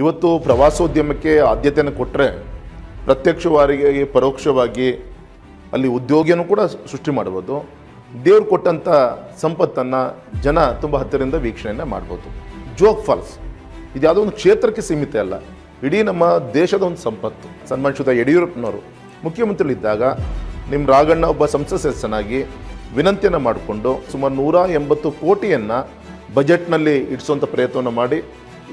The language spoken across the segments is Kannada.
ಇವತ್ತು ಪ್ರವಾಸೋದ್ಯಮಕ್ಕೆ ಆದ್ಯತೆಯನ್ನು ಕೊಟ್ಟರೆ ಪ್ರತ್ಯಕ್ಷವಾಗಿ ಪರೋಕ್ಷವಾಗಿ ಅಲ್ಲಿ ಉದ್ಯೋಗಿಯನ್ನು ಕೂಡ ಸೃಷ್ಟಿ ಮಾಡ್ಬೋದು. ದೇವ್ರು ಕೊಟ್ಟಂಥ ಸಂಪತ್ತನ್ನು ಜನ ತುಂಬ ಹತ್ತಿರದಿಂದ ವೀಕ್ಷಣೆಯನ್ನು ಮಾಡ್ಬೋದು. ಜೋಗ್ ಫಾಲ್ಸ್. ಇದು ಯಾವುದೋ ಒಂದು ಕ್ಷೇತ್ರಕ್ಕೆ ಸೀಮಿತ ಅಲ್ಲ. ಇಡೀ ನಮ್ಮ ದೇಶದ ಒಂದು ಸಂಪತ್ತು. ಸನ್ಮಾನಿಸಿದ ಯಡಿಯೂರಪ್ಪನವರು ಮುಖ್ಯಮಂತ್ರಿಗಳಿದ್ದಾಗ ನಿಮ್ಮ ರಾಘಣ್ಣ ಒಬ್ಬ ಸಂಸತ್ ಸದಸ್ಯನಾಗಿ ವಿನಂತಿಯನ್ನು ಮಾಡಿಕೊಂಡು ಸುಮಾರು ನೂರ ಎಂಬತ್ತು ಕೋಟಿಯನ್ನು ಬಜೆಟ್ನಲ್ಲಿ ಇಡಿಸುವಂಥ ಪ್ರಯತ್ನವನ್ನು ಮಾಡಿ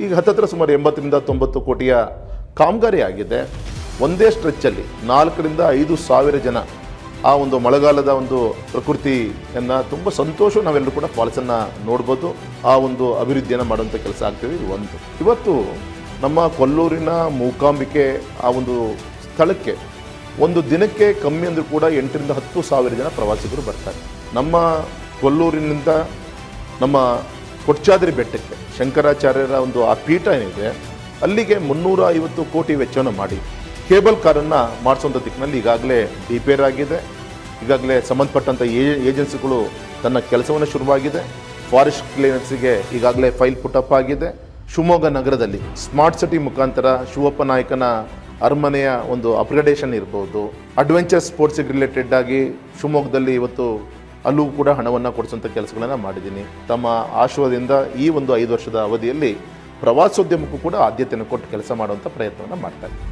ಈಗ ಹತ್ತತ್ರ ಸುಮಾರು ಎಂಬತ್ತರಿಂದ ತೊಂಬತ್ತು ಕೋಟಿಯ ಕಾಮಗಾರಿ ಆಗಿದೆ. ಒಂದೇ ಸ್ಟ್ರೆಚ್ಚಲ್ಲಿ ನಾಲ್ಕರಿಂದ ಐದು ಸಾವಿರ ಜನ ಆ ಒಂದು ಮಳೆಗಾಲದ ಒಂದು ಪ್ರಕೃತಿಯನ್ನು ತುಂಬ ಸಂತೋಷ ನಾವೆಲ್ಲರೂ ಕೂಡ ಫಾಲ್ಸನ್ನು ನೋಡ್ಬೋದು. ಆ ಒಂದು ಅಭಿವೃದ್ಧಿಯನ್ನು ಮಾಡುವಂಥ ಕೆಲಸ ಆಗ್ತೀವಿ ಒಂದು. ಇವತ್ತು ನಮ್ಮ ಕೊಲ್ಲೂರಿನ ಮೂಕಾಂಬಿಕೆ ಆ ಒಂದು ಸ್ಥಳಕ್ಕೆ ಒಂದು ದಿನಕ್ಕೆ ಕಮ್ಮಿ ಅಂದರೂ ಕೂಡ ಎಂಟರಿಂದ ಹತ್ತು ಸಾವಿರ ಜನ ಪ್ರವಾಸಿಗರು ಬರ್ತಾರೆ. ನಮ್ಮ ಕೊಲ್ಲೂರಿನಿಂದ ನಮ್ಮ ಕೊಚ್ಚಾದ್ರಿ ಬೆಟ್ಟಕ್ಕೆ. ಶಂಕರಾಚಾರ್ಯರ ಒಂದು ಆ ಪೀಠ ಏನಿದೆ, ಅಲ್ಲಿಗೆ ಮುನ್ನೂರ ಐವತ್ತು ಕೋಟಿ ವೆಚ್ಚವನ್ನು ಮಾಡಿ. ಕೇಬಲ್ ಕಾರನ್ನು ಮಾಡಿಸುವಂಥ ದಿಕ್ಕಿನಲ್ಲಿ ಈಗಾಗಲೇ ರಿಪೇರ್ ಆಗಿದೆ. ಈಗಾಗಲೇ ಸಂಬಂಧಪಟ್ಟಂಥ ಏಜೆನ್ಸಿಗಳು ತನ್ನ ಕೆಲಸವನ್ನು ಶುರುವಾಗಿದೆ. ಫಾರೆಸ್ಟ್ ಕ್ಲಿಯರೆನ್ಸಿಗೆ ಈಗಾಗಲೇ ಫೈಲ್ ಪುಟಪ್ ಆಗಿದೆ. ಶಿವಮೊಗ್ಗ ನಗರದಲ್ಲಿ ಸ್ಮಾರ್ಟ್ ಸಿಟಿ ಮುಖಾಂತರ ಶಿವಪ್ಪ ನಾಯಕನ ಅರಮನೆಯ ಒಂದು ಅಪ್ಗ್ರೇಡೇಷನ್ ಇರ್ಬೋದು. ಅಡ್ವೆಂಚರ್ ಸ್ಪೋರ್ಟ್ಸಿಗೆ ರಿಲೇಟೆಡ್ ಆಗಿ ಶಿವಮೊಗ್ಗದಲ್ಲಿ ಇವತ್ತು ಅಲ್ಲೂ ಕೂಡ ಹಣವನ್ನು ಕೊಡಿಸುವಂಥ ಕೆಲಸಗಳನ್ನು ಮಾಡಿದ್ದೀನಿ. ತಮ್ಮ ಆಶ್ರಯದಿಂದ ಈ ಒಂದು ಐದು ವರ್ಷದ ಅವಧಿಯಲ್ಲಿ ಪ್ರವಾಸೋದ್ಯಮಕ್ಕೂ ಕೂಡ ಆದ್ಯತೆಯನ್ನು ಕೊಟ್ಟು ಕೆಲಸ ಮಾಡುವಂಥ ಪ್ರಯತ್ನವನ್ನು ಮಾಡ್ತಾ ಇದ್ದೀನಿ.